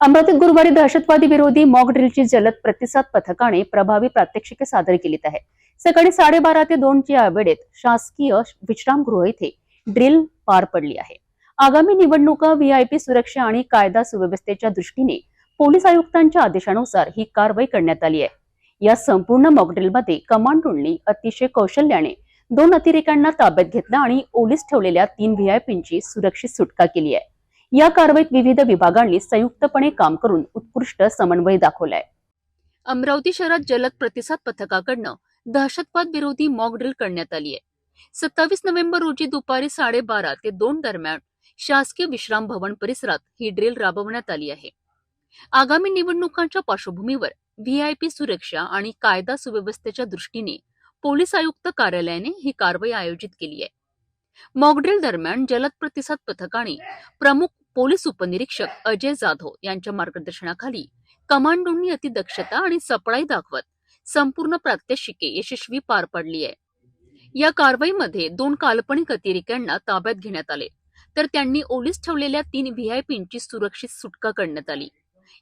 अमरावती गुरुवारी दहशतवादी विरोधी मॉक ड्रिलची जलद प्रतिसाद पथकाने प्रभावी प्रात्यक्षिके सादर केलीत आहे सकाळी साडेबारा ते दोनच्या वेळेत शासकीय विश्रामगृह येथे ड्रिल पार पडली आहे. आगामी निवडणुका व्हीआयपी सुरक्षा आणि कायदा सुव्यवस्थेच्या दृष्टीने पोलीस आयुक्तांच्या आदेशानुसार ही कारवाई करण्यात आली आहे. या संपूर्ण मॉकड्रिलमध्ये कमांडोंनी अतिशय कौशल्याने दोन अतिरेक्यांना ताब्यात घेतलं आणि ओलीस ठेवलेल्या तीन व्हीआयपींची सुरक्षित सुटका केली आहे. या कारवाईत विविध विभागांनी संयुक्तपणे काम करून उत्कृष्ट समन्वय दाखवलाय. अमरावती शहरात जलद प्रतिसाद पथकाकडनं दहशतवाद विरोधी मॉक ड्रिल करण्यात आली आहे. सत्तावीस नोव्हेंबर रोजी दुपारी साडेबारा ते दोन दरम्यान शासकीय विश्राम भवन परिसरात ही ड्रिल राबवण्यात आली आहे. आगामी निवडणुकांच्या पार्श्वभूमीवर व्हीआयपी सुरक्षा आणि कायदा सुव्यवस्थेच्या दृष्टीने पोलीस आयुक्त कार्यालयाने ही कारवाई आयोजित केली आहे. मॉकड्रिल दरम्यान जलद प्रतिसाद पथकाने प्रमुख पोलीस उपनिरीक्षक अजय जाधव यांच्या मार्गदर्शनाखाली कमांडोंनी अतिदक्षता आणि सपळाई दाखवत संपूर्ण प्रात्यक्षिके यशस्वी पार पाडली आहे. या कारवाईमध्ये दोन काल्पनिक अतिरेक्यांना ताब्यात घेण्यात आले तर त्यांनी ओलीस ठेवलेल्या तीन व्हीआयपींची सुरक्षित सुटका करण्यात आली.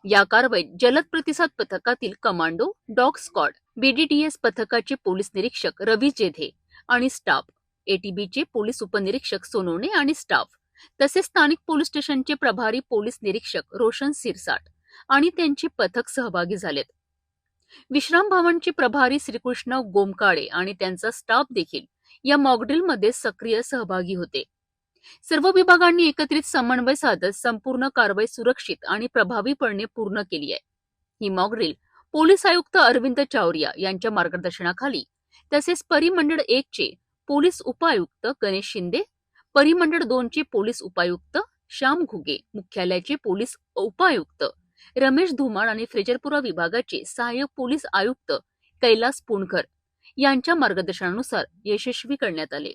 या कारवाईत जलद प्रतिसाद पथकातील कमांडो डॉग स्कॉड बीडीटीएस पथकाचे पोलीस निरीक्षक रवी जेधे आणि स्टाफ एटीबीचे पोलीस उपनिरीक्षक सोनवणे आणि स्टाफ. तसेच स्थानिक पोलीस स्टेशनचे प्रभारी पोलीस निरीक्षक रोशन सिरसाट आणि त्यांचे पथक सहभागी झालेत. विश्राम भवनचे प्रभारी श्रीकृष्ण गोमकाळे आणि त्यांचा स्टाफ देखील या मॉकड्रिलमध्ये सक्रिय सहभागी होते. सर्व विभागांनी एकत्रित समन्वय साधत संपूर्ण कारवाई सुरक्षित आणि प्रभावीपणे पूर्ण केली आहे. ही मॉकड्रिल पोलीस आयुक्त अरविंद चावरिया यांच्या मार्गदर्शनाखाली तसेच परिमंडळ एक चे पोलीस उपायुक्त गणेश शिंदे परिमंडळ दोनचे पोलीस उपायुक्त श्याम घुगे मुख्यालयाचे पोलीस उपायुक्त रमेश धुमाळ आणि फ्रेजरपुरा विभागाचे सहाय्यक पोलीस आयुक्त कैलास पुणकर यांच्या मार्गदर्शनानुसार यशस्वी करण्यात आले.